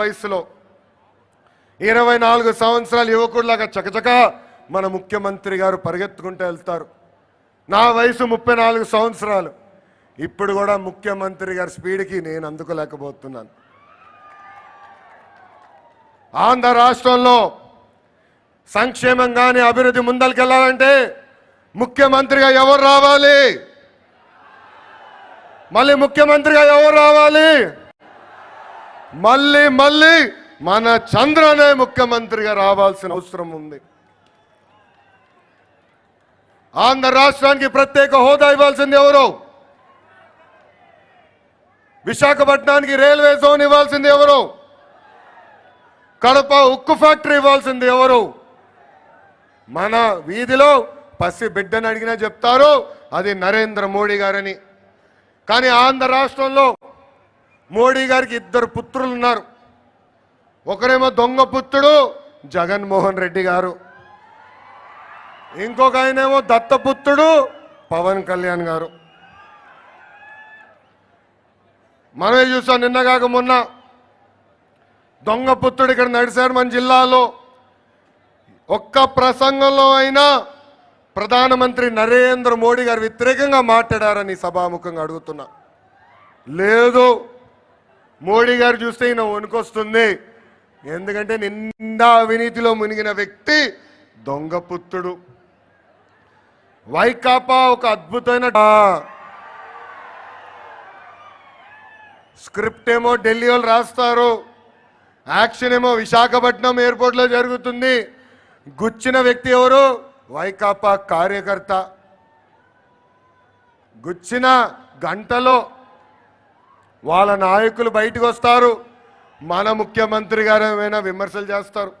వయసులో ఇరవై నాలుగు సంవత్సరాల యువకుడిలాగా చకచక మన ముఖ్యమంత్రి గారు పరిగెత్తుకుంటూ వెళ్తారు. నా వయసు ముప్పై నాలుగు సంవత్సరాలు. ఇప్పుడు కూడా ముఖ్యమంత్రి గారి స్పీడ్కి నేను అందుకోలేకపోతున్నాను. ఆంధ్ర రాష్ట్రంలో సంక్షేమం కానీ అభివృద్ధి ముందరికెళ్ళాలంటే ముఖ్యమంత్రిగా ఎవరు రావాలి? మళ్ళీ ముఖ్యమంత్రిగా ఎవరు రావాలి? మళ్ళీ మళ్ళీ మన చంద్రనే ముఖ్యమంత్రిగా రావాల్సిన అవసరం ఉంది. ఆంధ్ర రాష్ట్రానికి ప్రత్యేక హోదా ఇవ్వాల్సింది ఎవరు? విశాఖపట్నానికి రైల్వే జోన్ ఇవ్వాల్సింది ఎవరు? కడప ఉక్కు ఫ్యాక్టరీ ఇవ్వాల్సింది ఎవరు? మన వీధిలో పసి బిడ్డని అడిగినా చెప్తారు అది నరేంద్ర మోడీ గారని. కానీ ఆంధ్ర రాష్ట్రంలో మోడీ గారికి ఇద్దరు పుత్రులు ఉన్నారు. ఒకరేమో దొంగ పుత్రుడు జగన్మోహన్ రెడ్డి గారు. ఇంకొక ఆయనేమో దత్తపుత్రుడు పవన్ కళ్యాణ్ గారు. మనమే చూసాం నిన్నగాక మొన్న దొంగ పుత్రుడు ఇక్కడ నడిచారు మన జిల్లాలో. ఒక్క ప్రసంగంలో అయినా ప్రధానమంత్రి నరేంద్ర మోడీ గారు వ్యతిరేకంగా మాట్లాడారని సభాముఖంగా అడుగుతున్నా. లేదు మోడీ గారు చూస్తే ఈయన వణుకొస్తుంది. ఎందుకంటే నిండా అవినీతిలో మునిగిన వ్యక్తి దొంగ పుత్రుడు. వైకాపా ఒక అద్భుతమైన స్క్రిప్ట్ ఏమో ఢిల్లీ వాళ్ళు రాస్తారు. యాక్షన్ ఏమో విశాఖపట్నం ఎయిర్పోర్ట్లో జరుగుతుంది. గుచ్చిన వ్యక్తి ఎవరు? వైకాపా కార్యకర్త. గుచ్చిన గంటలో వాళ్ళ నాయకులు బయటకు వస్తారు. మన ముఖ్యమంత్రి గారు ఏమైనా విమర్శలు చేస్తారు.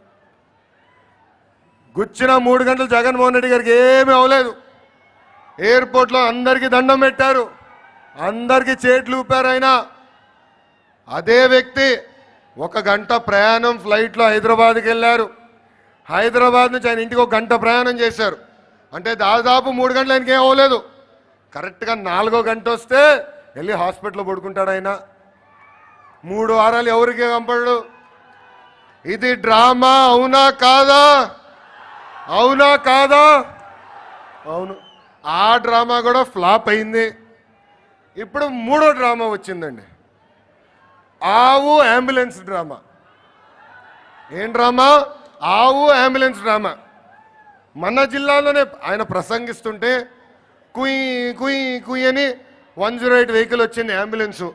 గుచ్చిన మూడు గంటలు జగన్మోహన్ రెడ్డి గారికి ఏమీ అవ్వలేదు. ఎయిర్పోర్ట్లో అందరికీ దండం పెట్టారు. అందరికీ చేట్లు ఊపారు ఆయన. అదే వ్యక్తి ఒక గంట ప్రయాణం ఫ్లైట్లో హైదరాబాద్కి వెళ్ళారు. హైదరాబాద్ నుంచి ఆయన ఇంటికి ఒక గంట ప్రయాణం చేశారు. అంటే దాదాపు మూడు గంటలు ఆయనకి ఏం అవ్వలేదు. కరెక్ట్గా నాలుగో గంట వస్తే వెళ్ళి హాస్పిటల్లో పడుకుంటాడు ఆయన. మూడు వారాలు ఎవరికి కంపడు ఇది డ్రామా అవునా కాదా? అవునా కాదా? అవును. ఆ డ్రామా కూడా ఫ్లాప్ అయింది. ఇప్పుడు మూడో డ్రామా వచ్చిందండి. ఆవు అంబులెన్స్ డ్రామా. ఏం డ్రామా? ఆవు అంబులెన్స్ డ్రామా. మన జిల్లాలోనే ఆయన ప్రసంగిస్తుంటే కుయ్ కుయ్ కుయ్ అని వన్ జీరో ఎయిట్ వెహికల్ వచ్చింది అంబులెన్సు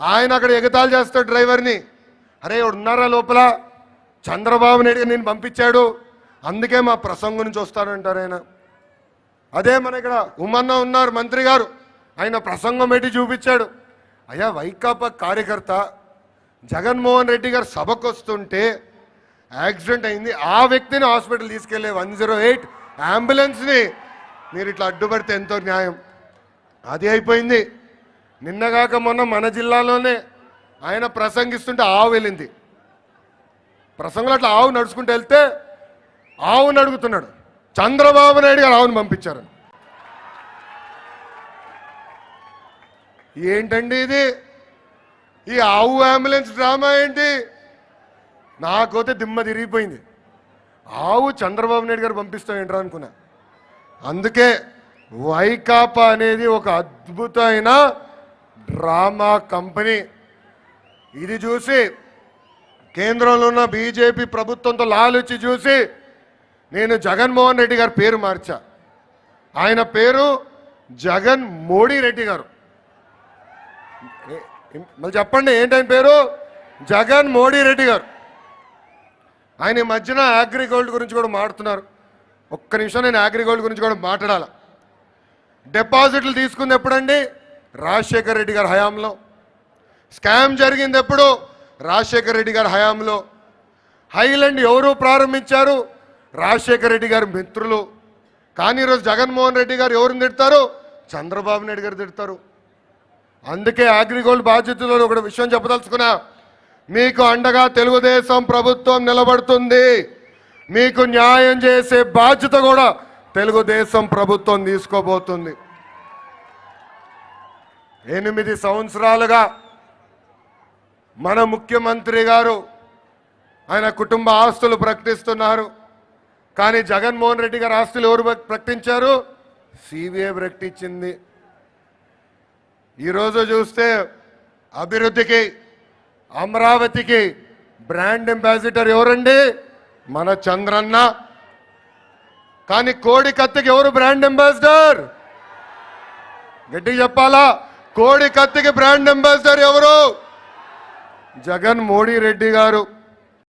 ఆయన అక్కడ ఎగతాలు చేస్తాడు డ్రైవర్ని. అరే ఉన్నారా లోపల? చంద్రబాబు నాయుడు నేను పంపించాడు. అందుకే మా ప్రసంగం నుంచి వస్తాడంటారు ఆయన. అదే మన ఇక్కడ ఉమ్మన్న ఉన్నారు మంత్రి గారు. ఆయన ప్రసంగం పెట్టి చూపించాడు. అయ్యా వైకాపా కార్యకర్త జగన్మోహన్ రెడ్డి గారు సభకు వస్తుంటే యాక్సిడెంట్ అయింది. ఆ వ్యక్తిని హాస్పిటల్ తీసుకెళ్ళే వన్ జీరో ఎయిట్ అంబులెన్స్ని మీరు ఇట్లా అడ్డుపడితే ఎంతో న్యాయం. అది అయిపోయింది. నిన్నగాక మొన్న మన జిల్లాలోనే ఆయన ప్రసంగిస్తుంటే ఆవు వెళ్ళింది. ప్రసంగంలో అట్లా ఆవు నడుచుకుంటూ వెళ్తే ఆవును అడుగుతున్నాడు. చంద్రబాబు నాయుడు గారు ఆవును పంపించారు ఏంటండి ఇది? ఈ ఆవు అంబులెన్స్ డ్రామా ఏంటి? నాకైతే దిమ్మ తిరిగిపోయింది. ఆవు చంద్రబాబు నాయుడు గారు పంపిస్తాం ఏంట్రా అనుకున్నా. అందుకే వైకాపా అనేది ఒక అద్భుతమైన డ్రామా కంపెనీ. ఇది చూసి కేంద్రంలో ఉన్న బీజేపీ ప్రభుత్వంతో లాలుచి చూసి నేను జగన్మోహన్ రెడ్డి గారి పేరు మార్చా. ఆయన పేరు జగన్ మోడీ రెడ్డి గారు. మళ్ళీ చెప్పండి ఏంటైన పేరు? జగన్ మోడీ రెడ్డి గారు. ఆయన ఈ మధ్యన అగ్రిగోల్డ్ గురించి కూడా మాట్లాడుతున్నారు. ఒక్క నిమిషం నేను అగ్రిగోల్డ్ గురించి కూడా మాట్లాడాల? డిపాజిట్లు తీసుకుంది ఎప్పుడండి? రాజశేఖర్ రెడ్డి గారి హయాంలో. స్కామ్ జరిగింది ఎప్పుడు? రాజశేఖర్ రెడ్డి గారి హయాంలో. హైలాండ్ ఎవరు ప్రారంభించారు? రాజశేఖర్ రెడ్డి గారి మిత్రులు. కానీ ఈరోజు జగన్మోహన్ రెడ్డి గారు ఎవరిని తిడతారు? చంద్రబాబు నాయుడు గారు తిడతారు. అందుకే అగ్రిగోల్డ్ బాధ్యతలో ఒక విషయం చెప్పదలుచుకున్నా. మీకు అండగా తెలుగుదేశం ప్రభుత్వం నిలబడుతుంది. మీకు న్యాయం చేసే బాధ్యత కూడా తెలుగుదేశం ప్రభుత్వం తీసుకోబోతుంది. ఎనిమిది సంవత్సరాలుగా మన ముఖ్యమంత్రి గారు ఆయన కుటుంబ ఆస్తులు ప్రకటిస్తున్నారు. కానీ జగన్మోహన్ రెడ్డి గారి ఆస్తులు ఎవరు ప్రకటించారు? సిబిఐ ప్రకటించింది. ఈరోజు చూస్తే అభివృద్ధికి అమరావతికి బ్రాండ్ అంబాసిడర్ ఎవరండి? మన చంద్రన్న. కానీ కోడి కత్తికి ఎవరు బ్రాండ్ అంబాసిడర్? గట్టిగా చెప్పాలా? కోడి కత్తికి బ్రాండ్ అంబాసిడర్ ఎవరు? జగన్ మోడీ రెడ్డి గారు.